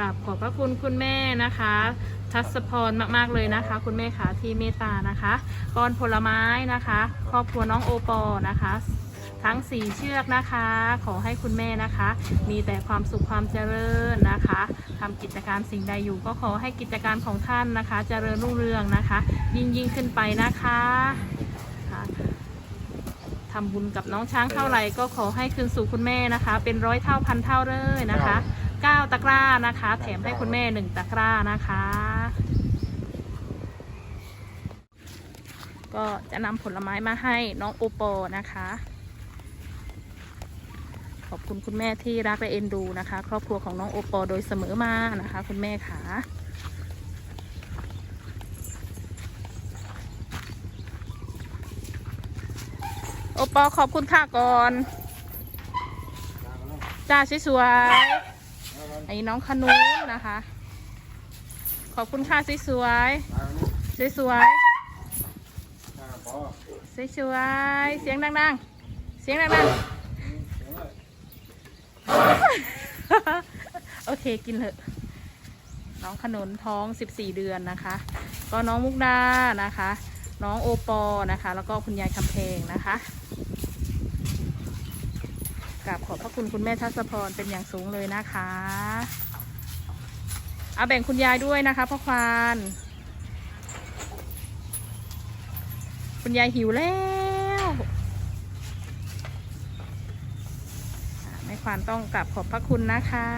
กราบขอบพระคุณคุณแม่นะคะ ทัศพรมากๆเลยนะคะ คุณแม่ค่ะที่เมตตานะคะก้อนผลไม้นะคะ ครอบครัวน้องโอปอนะคะ ทั้งสี่เชือกนะคะ ขอให้คุณแม่นะคะ มีแต่ความสุขความเจริญนะคะทำกิจการสิ่งใดอยู่ก็ขอให้กิจการของท่านนะคะ เจริญรุ่งเรืองนะคะ ยิ่งยิ่งขึ้นไปนะคะคะทำบุญกับน้องช้างเท่าไหร่ก็ขอให้คืนสู่คุณแม่นะคะ เป็นร้อยเท่าพันเท่าเลยนะคะ เก้าตะกร้านะคะ แถมให้คุณแม่หนึ่งตะกร้านะคะ ก็จะนำผลไม้มาให้น้องโอปอนะคะ ขอบคุณคุณแม่ที่รักและเอ็นดูนะคะ ครอบครัวของน้องโอปอโดยเสมอมานะคะ คุณแม่ค่ะโอปอขอบคุณค่ะก่อน จ้าสวยๆไอ้น้องขนุนนะคะ ขอบคุณค่ะสวยๆสวยๆสวยเสียงดังๆ เสียงดังๆ โอเคกินเถอะ น้องขนุนท้อง 14 เดือนนะคะ ก็น้องมุกดานะคะ น้องโอปอนะคะ แล้วก็คุณยายคำเพลงนะคะ กราบขอบพระคุณคุณแม่ทัศพรเป็นอย่างสูงเลยนะคะเอาแบ่งคุณยายด้วยนะคะพ่อควาน คุณยายหิวแล้วแม่ควานต้องกราบขอบพระคุณนะคะ